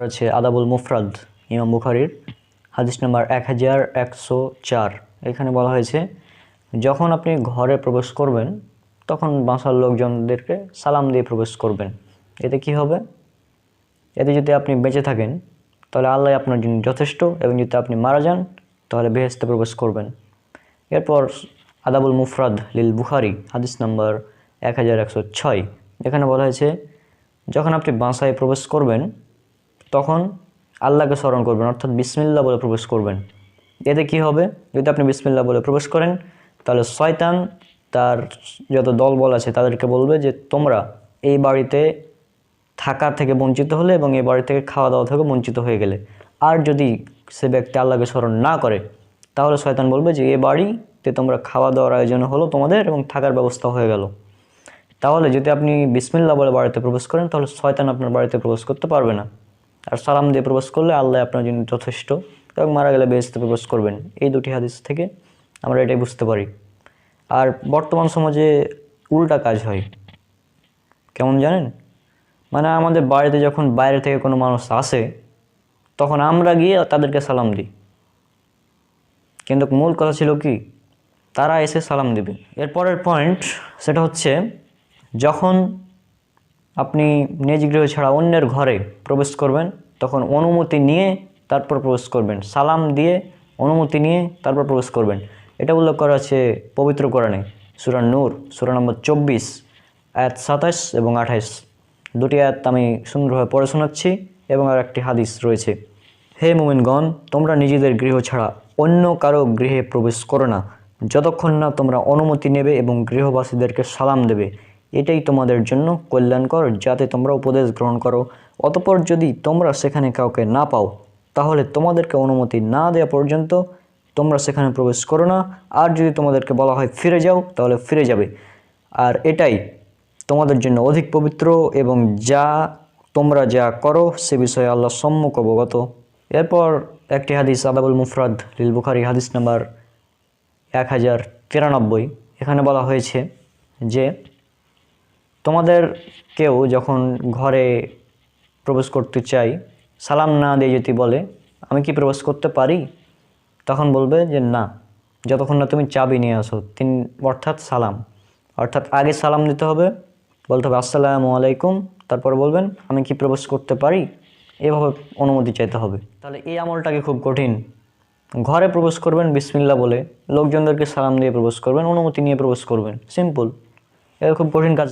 রয়েছে আদাবুল মুফরাদ, ইমাম বুখারির। হাদিস নাম্বার এক হাজার একশো চার। এখানে বলা হয়েছে, যখন আপনি ঘরে প্রবেশ করবেন, তখন বাসার লোকজনদেরকে সালাম দিয়ে প্রবেশ করবেন। এতে কি হবে? এতে যদি আপনি বেঁচে থাকেন, তাহলে আল্লাহ আপনার জন্য যথেষ্ট, এবং যদি আপনি মারা যান, তাহলে বেহেস্তে প্রবেশ করবেন। এরপর আদাবুল মুফরাদ লিল বুখারি, হাদিস নাম্বার এক হাজার একশো ছয়। এখানে বলা হয়েছে, যখন আপনি বাসায় প্রবেশ করবেন তখন আল্লাহকে স্মরণ করবেন, অর্থাৎ বিসমিল্লা বলে প্রবেশ করবেন। এতে কি হবে? যদি আপনি বিসমিল্লা বলে প্রবেশ করেন, তাহলে শয়তান তার যত দলবল আছে তাদেরকে বলবে যে, তোমরা এই বাড়িতে থাকার থেকে বঞ্চিত হলে এবং এই বাড়ি থেকে খাওয়া দাওয়া থেকে বঞ্চিত হয়ে গেলে। আর যদি সে ব্যক্তি আল্লাহকে স্মরণ না করে, তাহলে শয়তান বলবে যে এই বাড়িতে তোমরা খাওয়া দাওয়ার আয়োজন হলো তোমাদের এবং থাকার ব্যবস্থা হয়ে গেল। তাহলে যদি আপনি বিসমিল্লা বলে বাড়িতে প্রবেশ করেন, তাহলে শয়তান আপনার বাড়িতে প্রবেশ করতে পারবে না। আর সালাম দিয়ে প্রবেশ করলে আল্লাহ আপনার জন্য যথেষ্ট এবং মারা গেলে বেহেস্তে প্রবেশ করবেন। এই দুটি হাদিস থেকে আমরা এটাই বুঝতে পারি। আর বর্তমান সমাজে উল্টা কাজ হয়। কেমন জানেন? মানে আমাদের বাড়িতে যখন বাইরে থেকে কোনো মানুষ আসে, তখন আমরা গিয়ে তাদেরকে সালাম দিই। কিন্তু মূল কথা ছিল কি? তারা এসে সালাম দিবে। এরপরের পয়েন্ট সেটা হচ্ছে, যখন আপনি নিজ গৃহ ছাড়া অন্যের ঘরে প্রবেশ করবেন, তখন অনুমতি নিয়ে তারপর প্রবেশ করবেন। সালাম দিয়ে অনুমতি নিয়ে তারপর প্রবেশ করবেন। এটা উল্লেখ করা আছে পবিত্র কোরআনে, সুরা নূর, সুরা নম্বর চব্বিশ, আয়াত সাতাশ এবং আঠাইশ দুটি আয়াত আমি সুন্দরভাবে পড়ে শোনাচ্ছি এবং আর একটি হাদিস রয়েছে। হে মোমিনগণ, তোমরা নিজেদের গৃহ ছাড়া অন্য কারও গৃহে প্রবেশ করো না। যতক্ষণ না তোমরা অনুমতি নেবে এবং গৃহবাসীদেরকে সালাম দেবে এটাই তোমাদের জন্য কল্যাণকর, যাতে তোমরা উপদেশ গ্রহণ করো। অতপর যদি তোমরা সেখানে কাউকে না পাও, তাহলে তোমাদেরকে অনুমতি না দেওয়া পর্যন্ত তোমরা সেখানে প্রবেশ করো না। আর যদি তোমাদেরকে বলা হয় ফিরে যাও, তাহলে ফিরে যাবে। আর এটাই তোমাদের জন্য অধিক পবিত্র এবং যা তোমরা যা করো, সে বিষয়ে আল্লাহ সম্মুখ অবগত। এরপর একটি হাদিস, আদাবুল মুফরাদ, লিল বুখারি, হাদিস নাম্বার এক হাজার তিরানব্বই। এখানে বলা হয়েছে যে তোমাদের কেউ যখন ঘরে প্রবেশ করতে চাই সালাম না দিয়ে যদি বলে, আমি কি প্রবেশ করতে পারি? তখন বলবে যে, না। যতক্ষণ না তুমি চাবি নিয়ে আসো, তিন, অর্থাৎ সালাম। অর্থাৎ আগে সালাম দিতে হবে, বলতে হবে, আসসালামু আলাইকুম। তারপর বলবেন, আমি কি প্রবেশ করতে পারি? এভাবে অনুমতি চাইতে হবে। তাহলে এই আমলটাকে খুব কঠিন। ঘরে প্রবেশ করবেন বিসমিল্লা বলে, লোকজনদেরকে সালাম দিয়ে প্রবেশ করবেন, অনুমতি নিয়ে প্রবেশ করবেন। সিম্পল। এটা খুব কঠিন কাজ।